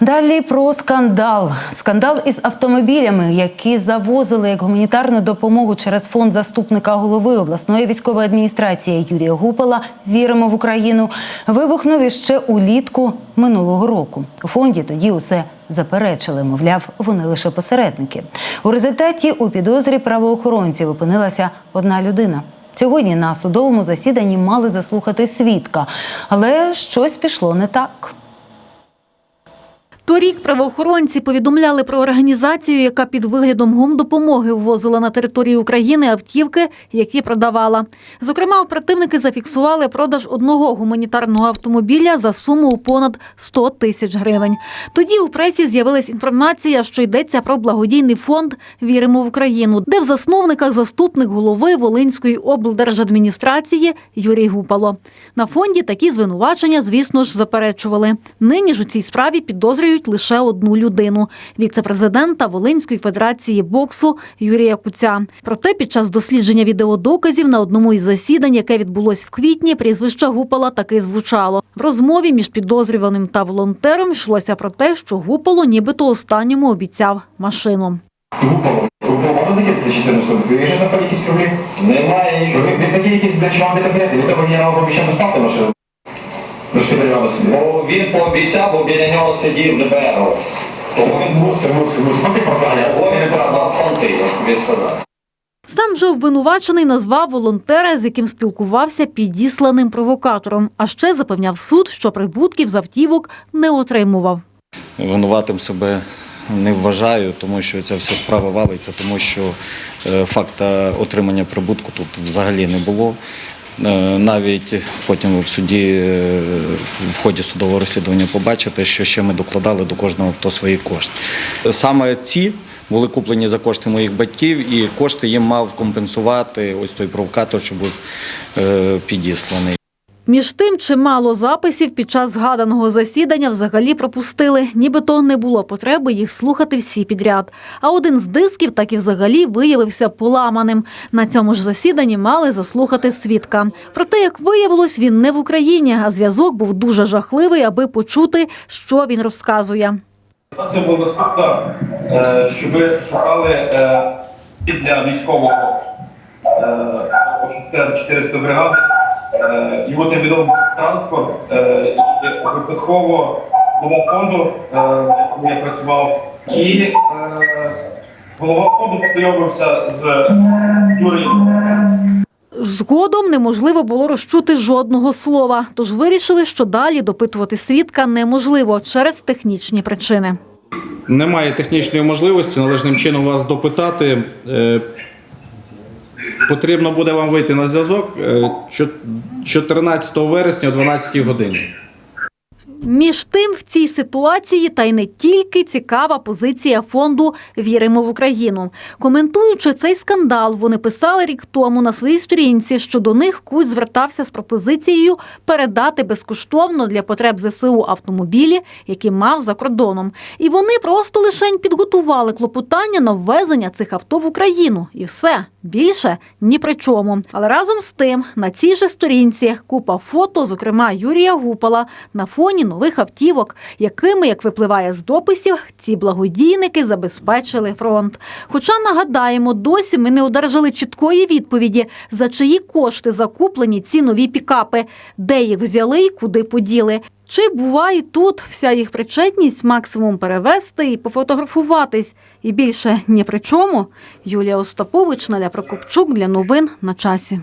Далі про скандал. Скандал із автомобілями, які завозили як гуманітарну допомогу через фонд заступника голови обласної військової адміністрації Юрія Гупала Віримо в Україну. Вибухнув іще улітку минулого року. У фонді тоді усе заперечили. Мовляв, вони лише посередники. У результаті у підозрі правоохоронців опинилася одна людина. Сьогодні на судовому засіданні мали заслухати свідка, але щось пішло не так. Торік правоохоронці повідомляли про організацію, яка під виглядом гумдопомоги ввозила на територію України автівки, які продавала. Зокрема, оперативники зафіксували продаж одного гуманітарного автомобіля за суму у понад 100 тисяч гривень. Тоді у пресі з'явилась інформація, що йдеться про благодійний фонд Віримо в Україну, де в засновниках заступник голови Волинської облдержадміністрації Юрій Гупало. На фонді такі звинувачення, звісно ж, заперечували. Нині ж у цій справі підозрюють лише одну людину віце-президента Волинської федерації боксу Юрія Куця. Проте під час дослідження відеодоказів на одному із засідань, яке відбулось в квітні, прізвище Гупала таки звучало. В розмові між підозрюваним та волонтером йшлося про те, що Гупало нібито останньому обіцяв машину. Рублі? Немає. Такі якісь, чого вам не конкретні? Ви того генерала обіцяв доставити машину? Бо він пообіцяв, бо біля нього сидів ДБР. Тому він мусив, мусив, мусив. Смотри, прохання. Бо він на фронти, як тобі сказав. Сам же обвинувачений назвав волонтера, з яким спілкувався підісланим провокатором. А ще запевняв суд, що прибутків з автівок не отримував. Винуватим себе не вважаю, тому що ця вся справа валиться, тому що е, факта отримання прибутку тут взагалі не було. Е, Навіть потім в суді е, в ході судового розслідування побачите, що ще ми докладали до кожного авто свої кошти. Саме ці були куплені за кошти моїх батьків, і кошти їм мав компенсувати ось той провокатор, що був е, підісланий. Між тим, чимало записів під час згаданого засідання взагалі пропустили, нібито не було потреби їх слухати всі підряд. А один з дисків так і взагалі виявився поламаним. На цьому ж засіданні мали заслухати свідка. Проте, як виявилось, він не в Україні, а зв'язок був дуже жахливий, аби почути, що він розказує. Ситуація була наступна, е, що ви шукали е, для військового е, офіцера 400 бригади. Е, Йому тим відомий транспорт е, випадково голова фонду, е, я працював, і е, голова фонду познайомився з Юрієм. Згодом неможливо було розчути жодного слова, тож вирішили, що далі допитувати свідка неможливо через технічні причини. Немає технічної можливості належним чином вас допитати. Е, Потрібно буде вам вийти на зв'язок е, 14 вересня о 12 годині. Між тим, в цій ситуації та й не тільки цікава позиція фонду Віримо в Україну. Коментуючи цей скандал, вони писали рік тому на своїй сторінці, що до них Куць звертався з пропозицією передати безкоштовно для потреб ЗСУ автомобілі, які мав за кордоном. І вони просто лишень підготували клопотання на ввезення цих авто в Україну. І все більше ні при чому. Але разом з тим на цій же сторінці купа фото, зокрема Юрія Гупала, на фоні нових автівок, якими, як випливає з дописів, ці благодійники забезпечили фронт. Хоча нагадаємо, досі ми не одержали чіткої відповіді, за чиї кошти закуплені ці нові пікапи, де їх взяли і куди поділи. Чи буває тут вся їх причетність максимум перевести і пофотографуватись? І більше ні при чому. Юлія Остапович, Наля Прокопчук для новин на часі.